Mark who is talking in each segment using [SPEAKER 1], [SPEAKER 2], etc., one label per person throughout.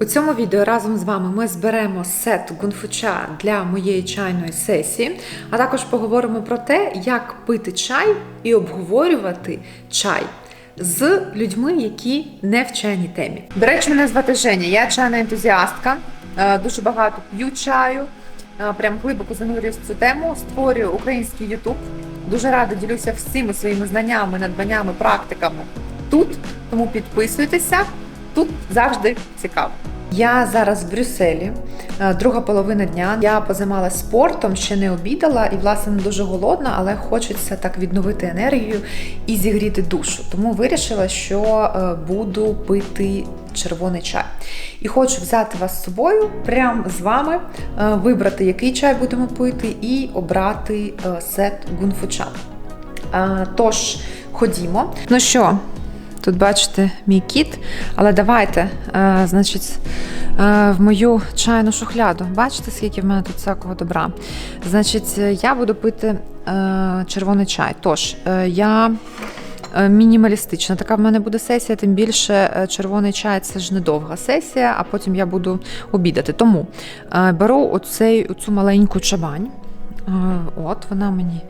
[SPEAKER 1] У цьому відео разом з вами ми зберемо сет гунфуча для моєї чайної сесії, а також поговоримо про те, як пити чай і обговорювати чай з людьми, які не в чайній темі. До речі, мене звати Женя, я чайна ентузіастка, е, дуже багато п'ю чаю. е, Прям глибоко занурююсь в цю тему, створюю український Ютуб. Дуже рада ділюся всіми своїми знаннями, надбаннями, практиками тут. Тому підписуйтеся. Тут завжди цікаво. Я зараз в Брюсселі, е, друга половина дня. Я позаймалася спортом, ще не обідала і, власне, не дуже голодна, але хочеться так відновити енергію і зігріти душу. Тому вирішила, що е, буду пити червоний чай. І хочу взяти вас з собою, прямо з вами, е, вибрати, який чай будемо пити, і обрати сет гунфуча. Е, Тож, ходімо. Ну що, тут бачите мій кіт, але давайте, е, значить, е, в мою чайну шухляду. Бачите, скільки в мене тут всякого добра. Значить, я буду пити е, червоний чай. Тож, е, я. е, Мінімалістична така в мене буде сесія, тим більше е, червоний чай це ж недовга сесія, а потім я буду обідати. Тому е, беру оцей, оцю маленьку чабань. От вона мені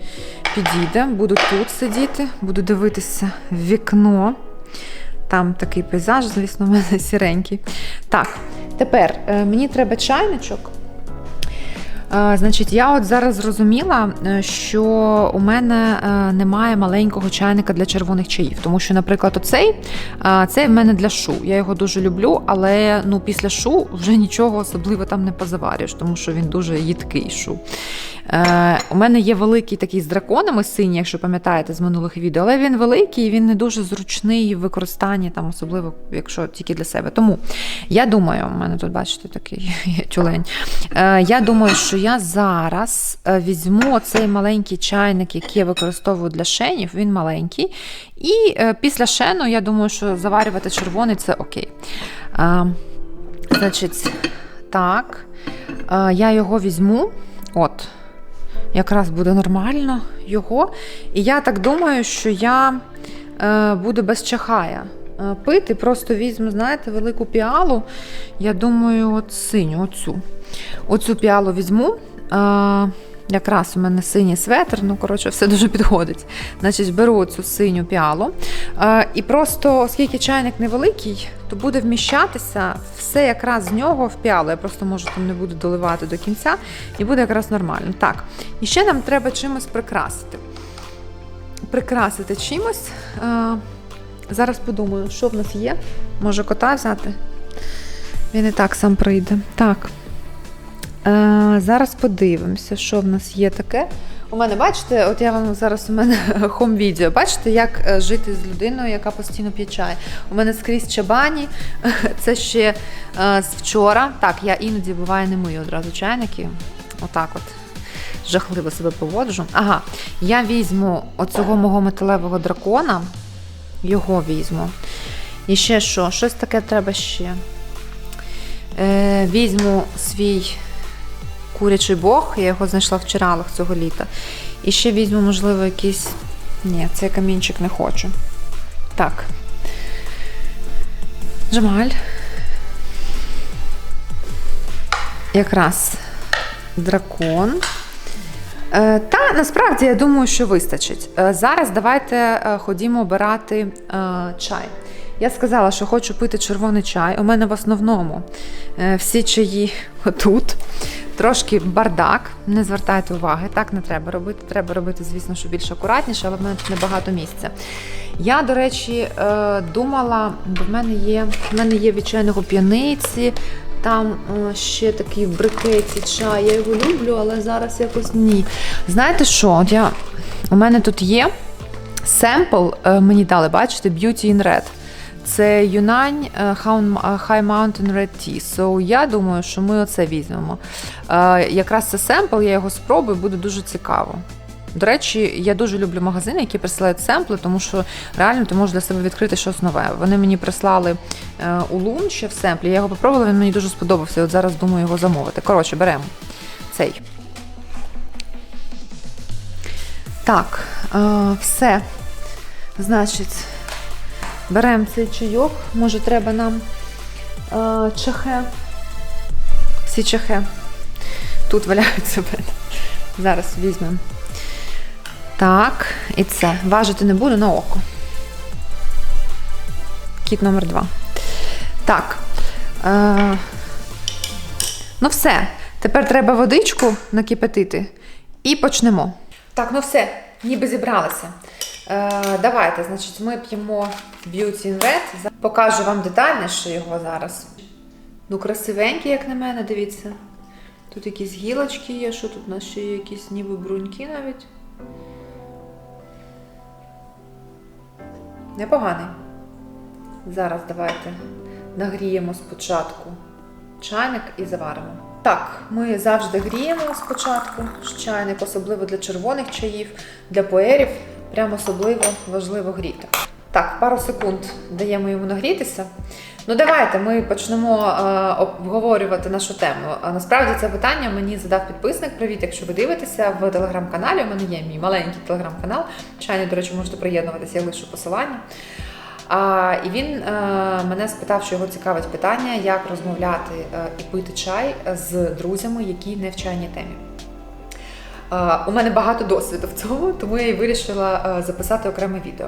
[SPEAKER 1] підійде. Буду тут сидіти, буду дивитися в вікно. Там такий пейзаж, звісно, в мене сіренький. Так, тепер е, мені треба чайничок. Е, Значить, я от зараз зрозуміла, е, що у мене немає маленького чайника для червоних чаїв. Тому що, наприклад, оцей цей в мене для шу. Я його дуже люблю, але ну, після шу вже нічого особливо там не позаварюєш, тому що він дуже їдкий шу. Е, у мене є великий такий з драконами синій, якщо пам'ятаєте з минулих відео, але він великий, і він не дуже зручний в використанні, там, особливо, якщо тільки для себе. Тому я думаю, у мене тут, бачите, такий тюлень. Е, я думаю, що я зараз е, візьму цей маленький чайник, який я використовую для шенів, він маленький. І після шену, я думаю, що заварювати червоний це окей. Значить, так, я його візьму. От, якраз буде нормально його. І я так думаю, що я е, буду без чахая е, пити. Просто візьму, знаєте, велику піалу. Я думаю, от синю, оцю. Оцю піалу візьму. Е, Якраз у мене синій светр, ну коротше, все дуже підходить. Значить, беру цю синю піалу. Е, і просто, оскільки чайник невеликий, то буде вміщатися все якраз з нього в піалу. Я просто можу там не буду доливати до кінця, і буде якраз нормально. Так, і ще нам треба чимось прикрасити. Прикрасити чимось. Е, зараз подумаю, що в нас є. Може кота взяти? Він і так сам прийде. Так. Е, зараз подивимося, що в нас є таке. У мене, бачите, от я вам зараз у мене хом-відео. Бачите, як е, жити з людиною, яка постійно п'є чай. У мене скрізь чабані. Це ще е, з вчора. Так, я іноді буває не мию одразу чайники. Отак от. Жахливо себе поводжу. Ага, я візьму оцього мого металевого дракона. Його візьму. І ще що? Щось таке треба ще. Е, візьму свій курячий бог, я його знайшла в Чиралах цього літа. І ще візьму, можливо, якийсь. Ні, цей камінчик не хочу. Так. Джамаль. Якраз дракон. Е, Та насправді я думаю, що вистачить. Е, Зараз давайте е, ходімо обирати чай. Я сказала, що хочу пити червоний чай. У мене в основному всі чаї отут. Трошки бардак, не звертайте уваги, так не треба робити. Треба робити, звісно, що більш акуратніше, але в мене тут небагато місця. Я, до речі, е, думала, бо в мене є, в мене є від чайного п'яниці, там е, ще такий в брикеті чай. Я його люблю, але зараз якось ні. Знаєте що? От я, у мене тут є семпл, е, мені дали, бачите, Beauty in Red. Це Юнань е, е, High Mountain Red Tea. So, я думаю, що ми оце візьмемо. Е, Якраз це семпл, я його спробую, буде дуже цікаво. До речі, я дуже люблю магазини, які присилають семпли, тому що реально ти можеш для себе відкрити щось нове. Вони мені прислали улун ще в семплі. Я його попробувала, він мені дуже сподобався. От зараз думаю його замовити. Коротше, беремо цей. Так, все. Значить, беремо цей чайок. Може, треба нам е, чахе. Всі чахе. Тут валяються мене. Зараз візьмемо. Так, і це. Важити не буду на око. Кіт номер два. Так. Е, ну все. Тепер треба водичку накипятити і почнемо. Так, ну все, ніби зібралися. Е, давайте, значить, ми п'ємо Beauty in Red. Покажу вам детальніше його зараз. Ну, красивенький, як на мене, дивіться. Тут якісь гілочки є, що тут у нас ще є якісь ніби бруньки навіть. Непоганий. Зараз давайте нагріємо спочатку чайник і заваримо. Так, ми завжди гріємо спочатку чайник, особливо для червоних чаїв, для поерів. Прям особливо важливо гріти. Так, пару секунд даємо йому нагрітися. Ну, давайте ми почнемо е, обговорювати нашу тему. А насправді це питання мені задав підписник. Привіт, якщо ви дивитеся в телеграм-каналі. У мене є мій маленький телеграм-канал. Чайний, до речі, можете приєднуватися, я лишу посилання. А, і він е, мене спитав, що його цікавить питання, як розмовляти е, і пити чай з друзями, які не в чайній темі. Е, У мене багато досвіду в цьому, тому я і вирішила е, записати окреме відео.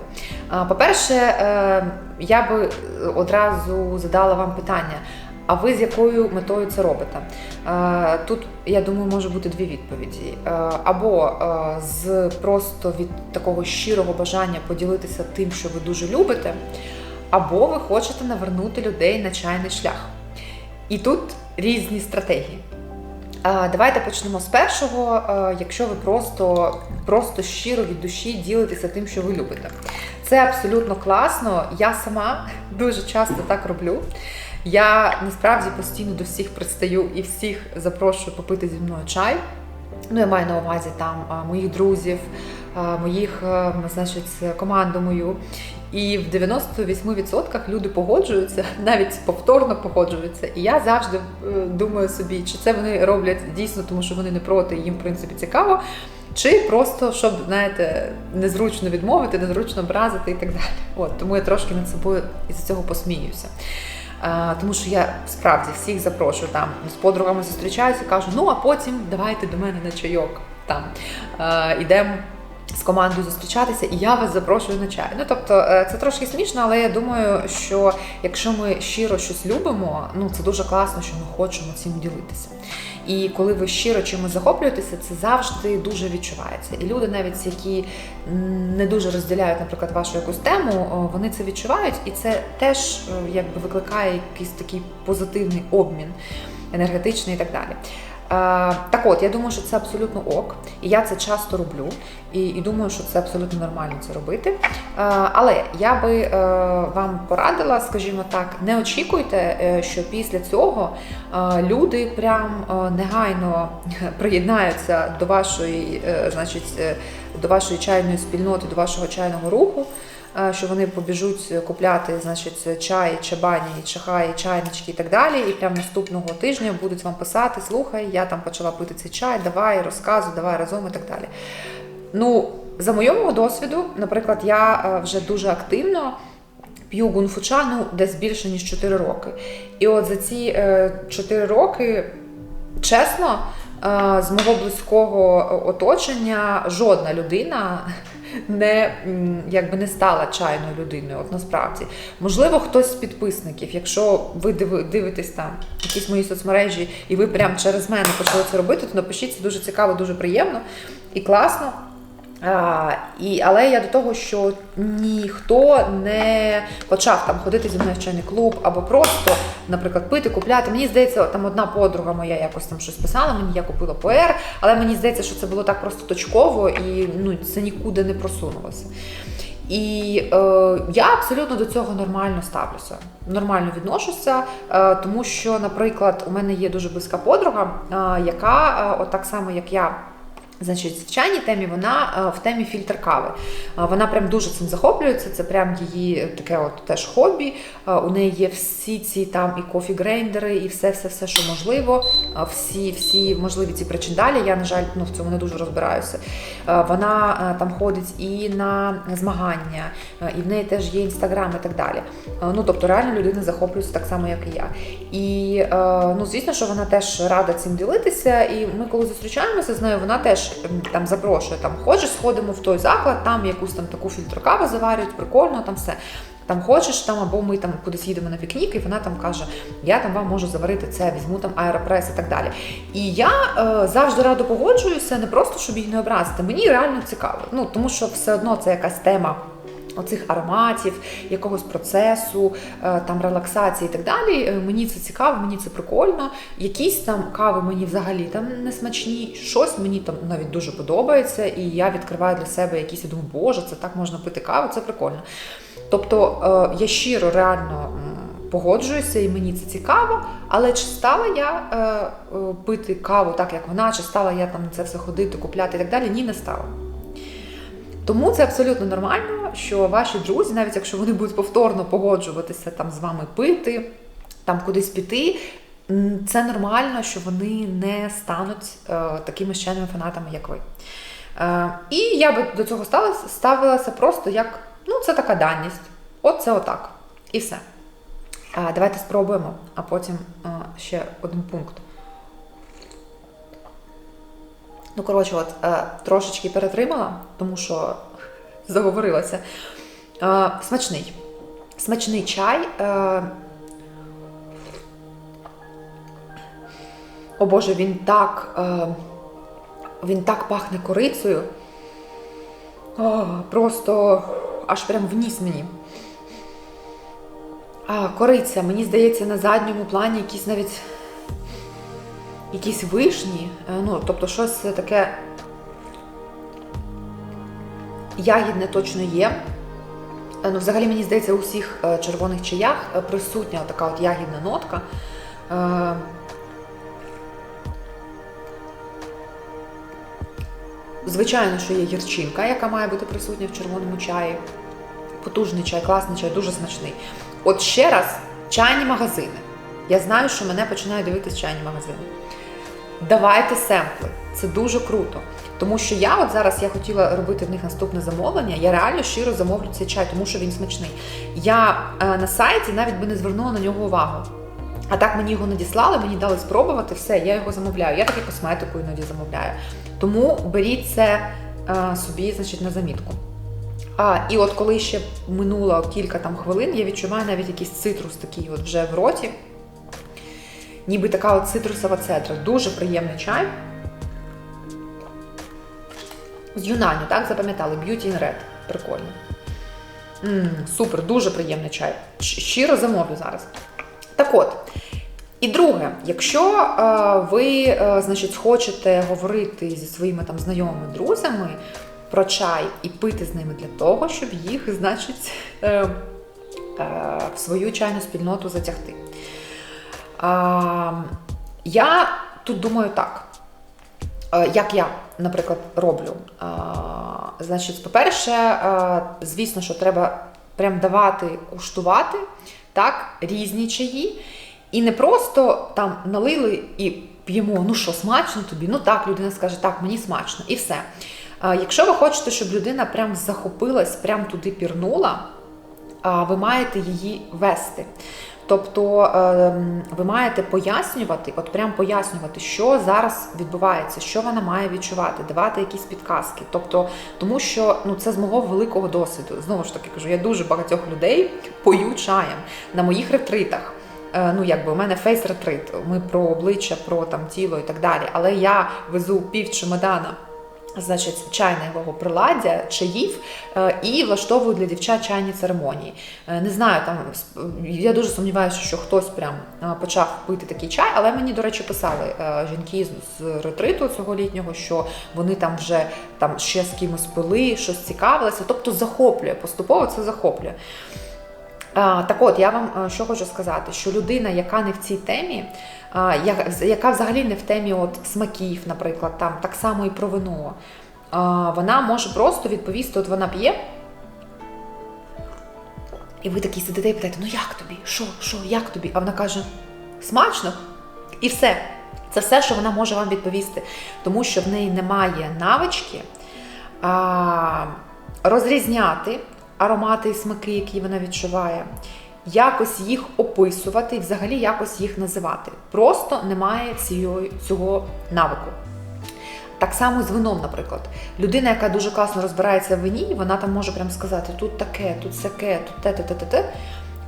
[SPEAKER 1] Е, По-перше, я би одразу задала вам питання: а ви з якою метою це робите? Тут, я думаю, може бути дві відповіді. Або з просто від такого щирого бажання поділитися тим, що ви дуже любите, або ви хочете навернути людей на чайний шлях. І тут різні стратегії. Давайте почнемо з першого. Якщо ви просто, просто щиро від душі ділитеся тим, що ви любите. Це абсолютно класно. Я сама дуже часто так роблю. Я насправді постійно до всіх пристаю і всіх запрошую попити зі мною чай. Ну, я маю на увазі там моїх друзів, моїх, е, значить, команду мою. І в 98% люди погоджуються, навіть повторно погоджуються. І я завжди е, думаю собі, чи це вони роблять дійсно, тому що вони не проти, їм в принципі цікаво, чи просто щоб, знаєте, незручно відмовити, незручно образити і так далі. От тому я трошки над собою із цього посміюся. А, тому що я справді всіх запрошую там з подругами зустрічаюся кажу, ну а потім давайте до мене на чайок. Там а, ідемо з командою зустрічатися, і я вас запрошую на чай. Ну тобто е, це трошки смішно, але я думаю, що якщо ми щиро щось любимо, ну це дуже класно, що ми хочемо цим ділитися. І коли ви щиро чимось захоплюєтеся, це завжди дуже відчувається. І люди, навіть які не дуже розділяють, наприклад, вашу якусь тему, вони це відчувають, і це теж е, якби викликає якийсь такий позитивний обмін енергетичний і так далі. Е, Так от, я думаю, що це абсолютно ок, і я це часто роблю, і, і думаю, що це абсолютно нормально це робити. Е, Але я би е, вам порадила, скажімо так, не очікуйте, що після цього люди прям негайно приєднаються до вашої, значить, до вашої чайної спільноти, до вашого чайного руху. Е, Що вони побіжуть купляти, значить, чай, чабані, чахаї, чайнички і так далі. І прямо наступного тижня будуть вам писати: слухай, я там почала пити цей чай, давай розказуй, давай разом і так далі. Ну, за моєму досвіду, наприклад, я е, вже дуже активно п'ю гунфуча ну, десь більше ніж 4 роки. І от за ці е, 4 роки, чесно, е, з мого близького оточення жодна людина. Не якби не стала чайною людиною, от насправді. Можливо, хтось з підписників, якщо ви диви- дивитесь там якісь мої соцмережі, і ви прямо через мене почали це робити, то напишіть це дуже цікаво, дуже приємно і класно. А, і, але я до того, що ніхто не почав там ходити зі мною в чайний клуб або просто, наприклад, пити, купляти. Мені здається, там одна подруга моя якось там щось писала, мені я купила поер, але мені здається, що це було так просто точково і ну, це нікуди не просунулося. І е, я абсолютно до цього нормально ставлюся, нормально відношуся, е, тому що, наприклад, у мене є дуже близька подруга, е, яка, е, от так само як я, Значить, в чайній темі вона е, в темі фільтр кави. Е, Вона прям дуже цим захоплюється. Це прям її таке от теж хобі. Е, У неї є всі ці там і кофі-грейндери, і все, все, все, що можливо. Всі, всі можливі ці причиндалі. Я, на жаль, ну в цьому не дуже розбираюся. Вона там ходить і на змагання, і в неї теж є інстаграм і так далі. Ну тобто, реально людина захоплюється так само, як і я. І ну, звісно, що вона теж рада цим ділитися. І ми, коли зустрічаємося з нею, вона теж м, там запрошує, там хочеш, сходимо в той заклад, там якусь там таку фільтр каву заварюють, прикольно, там все. Там хочеш там, або ми там кудись їдемо на пікнік, і вона там каже: Я там вам можу заварити це, візьму там аеропрес і так далі. І я е, завжди радо погоджуюся, не просто щоб її не образити. Мені реально цікаво. Ну тому що все одно це якась тема. Оцих ароматів, якогось процесу, е, там релаксації і так далі. Е, Мені це цікаво, мені це прикольно. Якісь там кави мені взагалі там не смачні, щось мені там навіть дуже подобається, і я відкриваю для себе якісь і думаю, боже, це так можна пити каву, це прикольно. Тобто е, я щиро реально погоджуюся, і мені це цікаво, але чи стала я пити каву так, як вона, чи стала я там це все ходити, купляти і так далі? Ні, не стала. Тому це абсолютно нормально, що ваші друзі, навіть якщо вони будуть повторно погоджуватися там з вами пити, там кудись піти, це нормально, що вони не стануть е, такими щеними фанатами, як ви. Е, і я би до цього ставилася, ставилася просто як ну, це така даність. От це отак. І все. Е, давайте спробуємо, а потім е, ще один пункт. Ну, коротше, от е, трошечки перетримала, тому що заговорилася. Е, смачний. Смачний чай. Е, о Боже, він так, він так пахне корицею. О, просто аж прям вніс мені. А, кориця, мені здається, на задньому плані якісь навіть якісь вишні, е, ну, тобто щось таке ягідне точно є. Е, Ну, взагалі, мені здається, у всіх е, червоних чаях присутня така от ягідна нотка. Звичайно, що є гірчинка, яка має бути присутня в червоному чаї. Потужний чай, класний чай, дуже смачний. От ще раз, чайні магазини. Я знаю, що мене починають дивитися чайні магазини. Давайте семпли. Це дуже круто. Тому що я от зараз я хотіла робити в них наступне замовлення. Я реально щиро замовлю цей чай, тому що він смачний. Я е, на сайті навіть би не звернула на нього увагу. А так мені його надіслали, мені дали спробувати, все, я його замовляю. Я таки косметику іноді замовляю. Тому беріть це е, собі, значить, на замітку. А, і от коли ще минуло кілька там хвилин, я відчуваю навіть якийсь цитрус такий от вже в роті. Ніби така от цитрусова цедра. Дуже приємний чай. З Юнаню, так, запам'ятали, Beauty in Red. Прикольно. м супер, дуже приємний чай. Щиро замовлю зараз. Так от. І друге, якщо е, ви, е, значить, хочете говорити зі своїми там знайомими друзями про чай і пити з ними для того, щоб їх, значить, е, е, в свою чайну спільноту затягти. А, я тут думаю так. Е, Як я, наприклад, роблю. А, Значить, по-перше, е, звісно, що треба прям давати куштувати так, різні чаї. І не просто там налили і п'ємо, ну що, смачно тобі? Ну так, людина скаже, так, мені смачно, і все. Якщо ви хочете, щоб людина прям захопилась, прям туди пірнула, ви маєте її вести. Тобто ем, ви маєте пояснювати, от прям пояснювати, що зараз відбувається, що вона має відчувати, давати якісь підказки. Тобто, тому що ну це з мого великого досвіду. Знову ж таки кажу, я дуже багатьох людей пою чаєм на моїх ретритах. Е, Ну, якби у мене фейс-ретрит, ми про обличчя, про там тіло і так далі. Але я везу пів чемодана значить, чайного приладдя, чаїв е, і влаштовую для дівчат чайні церемонії. Е, Не знаю, там я дуже сумніваюся, що хтось прям е, почав пити такий чай, але мені, до речі, писали жінки з- ретриту цього літнього, що вони там вже там ще з кимось пили, щось цікавилися. Тобто захоплює, поступово це захоплює. Так от, я вам що хочу сказати, що людина, яка не в цій темі, яка взагалі не в темі от смаків, наприклад, там так само і про вино, вона може просто відповісти, от вона п'є. І ви такі сидите і питаєте, ну як тобі? Що, що, як тобі? А вона каже: смачно. І все. Це все, що вона може вам відповісти, тому що в неї немає навички а, розрізняти аромати і смаки, які вона відчуває, якось їх описувати і взагалі якось їх називати. Просто немає цього, цього навику. Так само з вином, наприклад. Людина, яка дуже класно розбирається в вині, вона там може прям сказати: тут таке, тут сяке, тут те, те, те, те, те.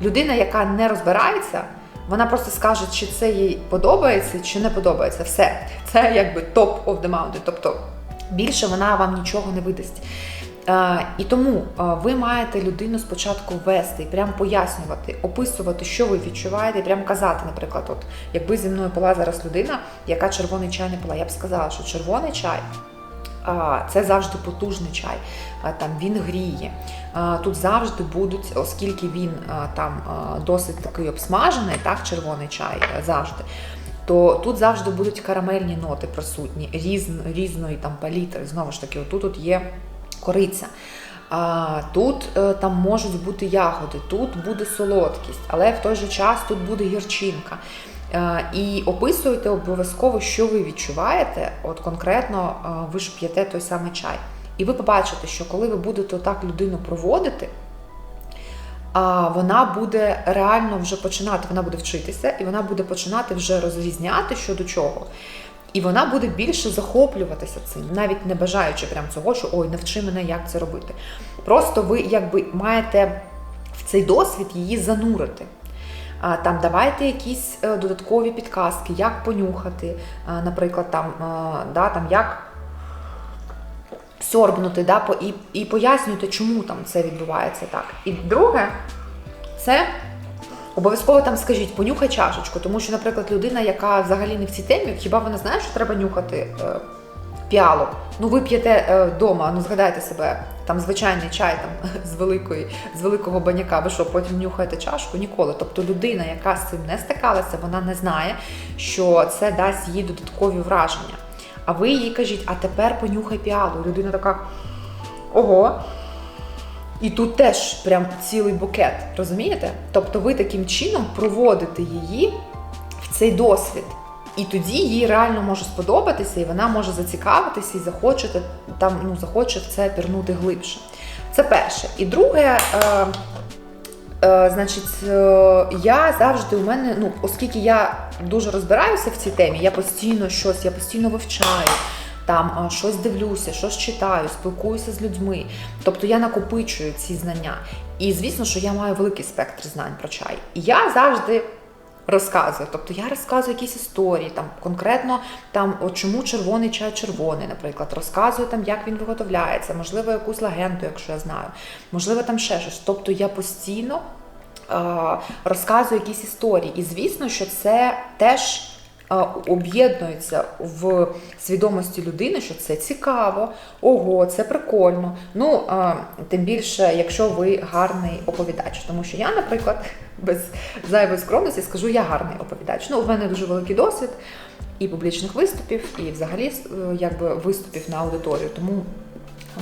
[SPEAKER 1] Людина, яка не розбирається, вона просто скаже, чи це їй подобається, чи не подобається. Все. Це якби топ of the mountain. Тобто більше вона вам нічого не видасть. Е, І тому е, ви маєте людину спочатку вести, прям пояснювати, описувати, що ви відчуваєте, прям казати, наприклад, от якби зі мною була зараз людина, яка червоний чай не пила, я б сказала, що червоний чай. Це завжди потужний чай, там він гріє. Тут завжди будуть, оскільки він там досить такий обсмажений, так, червоний чай завжди. То тут завжди будуть карамельні ноти присутні, різ, різної там палітри. Знову ж таки, отут от є кориця. А, тут е, там можуть бути ягоди, тут буде солодкість, але в той же час тут буде гірчинка. Е, І описуйте обов'язково, що ви відчуваєте, от конкретно е, ви ж п'єте той самий чай. І ви побачите, що коли ви будете так людину проводити, вона буде реально вже починати, вона буде вчитися, і вона буде починати вже розрізняти що до чого. І вона буде більше захоплюватися цим, навіть не бажаючи прям цього, що ой, навчи мене, як це робити. Просто ви якби маєте в цей досвід її занурити. Там давайте якісь е, додаткові підказки, як понюхати, наприклад, там, е, да, там як сьорбнути, да, і, і пояснюйте, чому там це відбувається так. І друге, це обов'язково там скажіть, понюхай чашечку, тому що, наприклад, людина, яка взагалі не в цій темі, хіба вона знає, що треба нюхати е, піалу? Ну, ви п'єте вдома, ну згадайте себе, там звичайний чай там, з, великої, з великого баняка, ви що, потім нюхаєте чашку? Ніколи. Тобто людина, яка з цим не стикалася, вона не знає, що це дасть їй додаткові враження. А ви їй кажіть, а тепер понюхай піалу. Людина така, ого. І тут теж прям цілий букет, розумієте? Тобто ви таким чином проводите її в цей досвід. І тоді їй реально може сподобатися, і вона може зацікавитися і захоче там, ну, захоче в це пірнути глибше. Це перше. І друге, е, е, значить, е, я завжди у мене, ну, оскільки я дуже розбираюся в цій темі, я постійно щось, я постійно вивчаю. Там щось дивлюся, щось читаю, спілкуюся з людьми. Тобто я накопичую ці знання. І звісно, що я маю великий спектр знань про чай. І я завжди розказую. Тобто я розказую якісь історії, там конкретно там от чому червоний чай червоний, наприклад, розказую там, як він виготовляється, можливо, якусь легенду, якщо я знаю, можливо, там ще щось. Тобто я постійно е, розказую якісь історії. І звісно, що це теж. Е, Об'єднується в свідомості людини, що це цікаво, ого, це прикольно. Ну, е, тим більше, якщо ви гарний оповідач. Тому що я, наприклад, без зайвої скромності скажу, я гарний оповідач. Ну, у мене дуже великий досвід і публічних виступів, і взагалі е, якби виступів на аудиторію. Тому,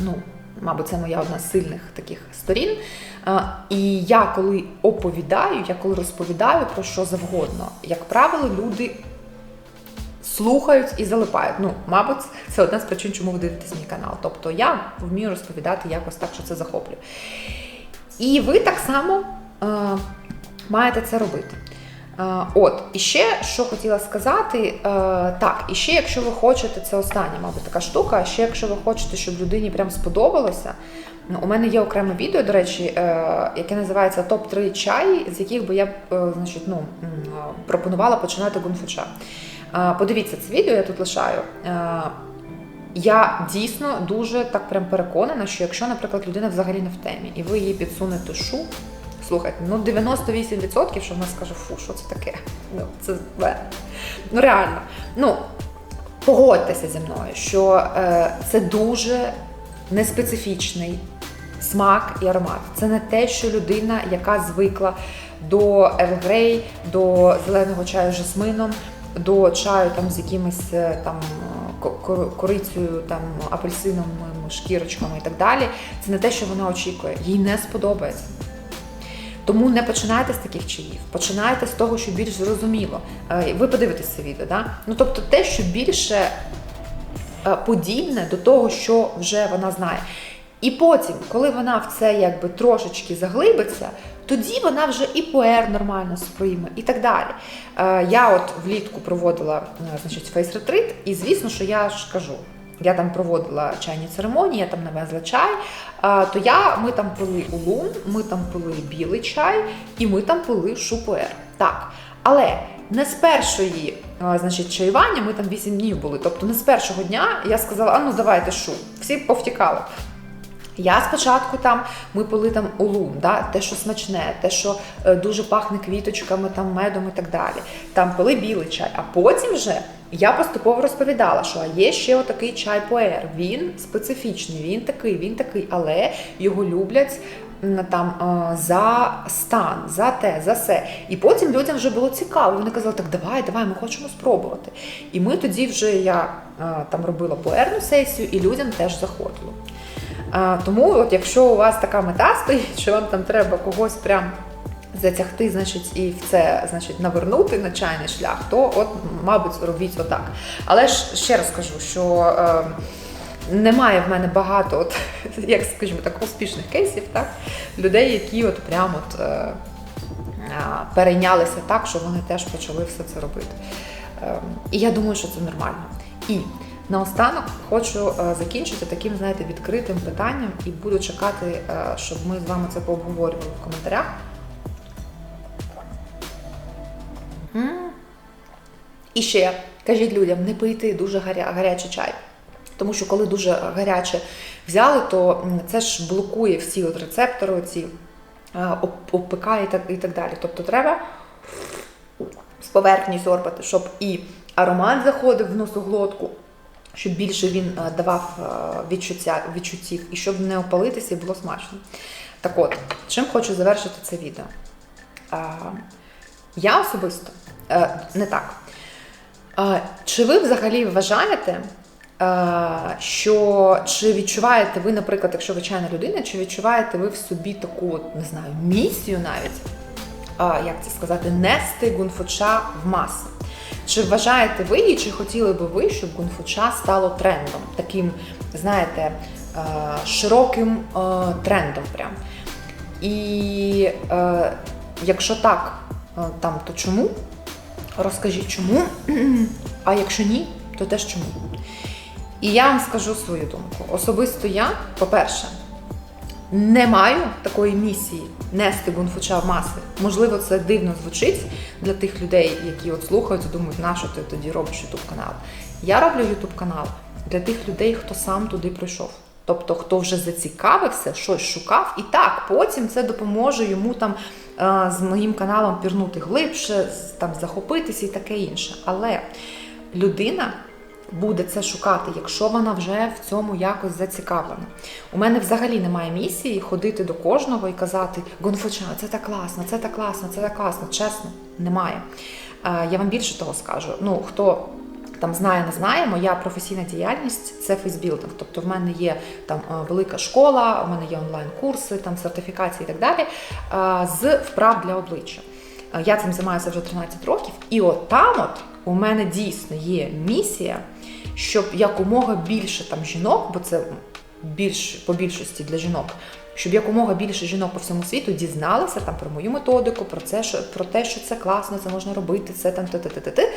[SPEAKER 1] ну, мабуть, це моя одна з сильних таких сторін. І я коли оповідаю, я коли розповідаю про що завгодно, як правило, люди слухають і залипають. Ну, мабуть, це одна з причин, чому ви дивитесь мій канал. Тобто я вмію розповідати якось так, що це захоплює. І ви так само е, маєте це робити. Е, от, і ще що хотіла сказати, е, так, і ще, якщо ви хочете, це остання, мабуть, така штука. Ще якщо ви хочете, щоб людині прям сподобалося. Ну, у мене є окреме відео, до речі, е, яке називається Топ-3 чаї, з яких би я значить, ну, пропонувала починати гунфуча. Подивіться це відео, я тут лишаю. Я дійсно дуже так прям переконана, що якщо, наприклад, людина взагалі не в темі, і ви їй підсунете шу, слухайте, ну 98%, що вона скаже, фу, що це таке? Ну, це ну реально. Ну, погодьтеся зі мною, що е, це дуже неспецифічний смак і аромат. Це не те, що людина, яка звикла до Grey, до зеленого чаю з жасмином, до чаю там з якимись е, там ко- корицею, там апельсином, шкірочками і так далі. Це не те, що вона очікує. Їй не сподобається. Тому не починайте з таких чаїв, починайте з того, що більш зрозуміло. Е, Ви подивитесь це відео, да? Ну тобто те, що більше е, подібне до того, що вже вона знає. І потім, коли вона в це якби трошечки заглибиться, тоді вона вже і пуер нормально сприйме, і так далі. Е, Я от влітку проводила е, значить, фейс-ретрит, і звісно, що я ж кажу. Я там проводила чайні церемонії, я там навезла чай. То я, ми там пили улун, ми там пили білий чай, і ми там пили шупуер. Так. Але не з першої, значить, чаювання, ми там 8 днів були. Тобто не з першого дня я сказала, а ну давайте шу. Всі повтікали. Я спочатку там ми пили там улун, да, те, що смачне, те, що е, дуже пахне квіточками, там медом і так далі. Там пили білий чай. А потім вже я поступово розповідала, що є ще отакий чай поер. Він специфічний, він такий, він такий, але його люблять. Там е, за стан, за те, за все. І потім людям вже було цікаво. Вони казали, так давай, давай, ми хочемо спробувати. І ми тоді вже я е, там робила поерну сесію, і людям теж заходило. Тому, от якщо у вас така мета стоїть, що вам там треба когось прям затягти, значить, і в це значить, навернути на чайний шлях, то от, мабуть, робіть отак. Але ж ще раз кажу, що е, немає в мене багато, от, як скажімо так, успішних кейсів, так? людей, які от прямо от, е, перейнялися так, що вони теж почали все це робити. Ем, І я думаю, що це нормально. І наостанок хочу е, закінчити таким, знаєте, відкритим питанням і буду чекати, е, щоб ми з вами це пообговорювали в коментарях. І ще кажіть людям, не пийте дуже гаря- гарячий чай. Тому що коли дуже гаряче взяли, то це ж блокує всі от рецептори, ці оп- обпикає і так, і так далі. Тобто треба з поверхні сорбати, щоб і аромат заходив в носоглотку, щоб більше він е, давав е, відчуття, відчуттів, і щоб не опалитися і було смачно. Так от, чим хочу завершити це відео? Я особисто е, не так. Чи ви взагалі вважаєте, е, що чи відчуваєте ви, наприклад, якщо ви чайна людина, чи відчуваєте ви в собі таку, не знаю, місію навіть, як це сказати, нести гунфуча в маси? Чи вважаєте ви і чи хотіли би ви, щоб гунфуча стало трендом, таким, знаєте, е, широким е, трендом прям? І е, якщо так, там, то чому? Розкажіть чому, а якщо ні, то теж чому. І я вам скажу свою думку. Особисто я, по-перше, не маю такої місії нести гунфуча в маси. Можливо, це дивно звучить для тих людей, які от слухають і думають, на що ти тоді робиш ютуб канал. Я роблю ютуб канал для тих людей, хто сам туди прийшов. Тобто, хто вже зацікавився, щось шукав, і так потім це допоможе йому там е, з моїм каналом пірнути глибше, там захопитися і таке інше. Але людина буде це шукати, якщо вона вже в цьому якось зацікавлена. У мене взагалі немає місії ходити до кожного і казати Гонфуча, це так класно, це так класно, це так класно. Чесно, немає. Е, Я вам більше того скажу. Ну, хто там знає, не знає, моя професійна діяльність це фейсбілдинг. Тобто в мене є там е, велика школа, у мене є онлайн-курси, там сертифікації і так далі е, з вправ для обличчя. Я цим займаюся вже 13 років, і от там от у мене дійсно є місія, щоб якомога більше там жінок, бо це більш по більшості для жінок, щоб якомога більше жінок по всьому світу дізналися там про мою методику, про це, що про те, що це класно, це можна робити, це там ти-ти-ти-ти.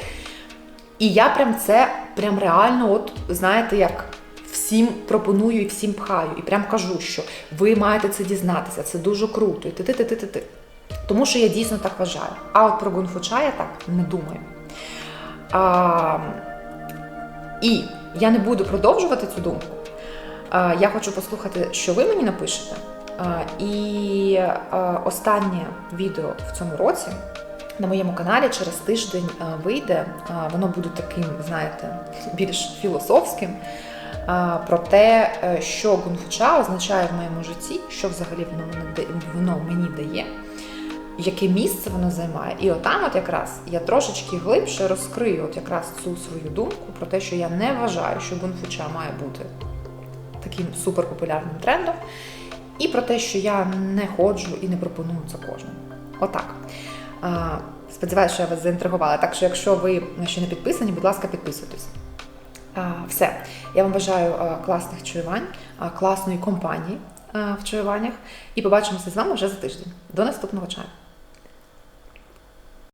[SPEAKER 1] І я прям це прям реально, от знаєте, як всім пропоную і всім пхаю. І прям кажу, що ви маєте це дізнатися, це дуже круто. І ти-ти-ти-ти-ти. Тому що я дійсно так вважаю. А от про гунфуча я так не думаю. А, і я не буду продовжувати цю думку. Я хочу послухати, що ви мені напишете. І останнє відео в цьому році на моєму каналі через тиждень вийде. Воно буде таким, знаєте, більш філософським. про те, е, що гунфуча означає в моєму житті, що взагалі воно, мені дає, яке місце воно займає. І отам, от якраз я трошечки глибше розкрию от якраз цю свою думку про те, що я не вважаю, що гунфуча має бути таким суперпопулярним трендом, і про те, що я не ходжу і не пропоную це кожному. Отак. Сподіваюся, що я вас заінтригувала. Так що, якщо ви ще не підписані, будь ласка, підписуйтесь. Все. Я вам бажаю класних чуювань, класної компанії в чуюваннях. І побачимося з вами вже за тиждень. До наступного чаю.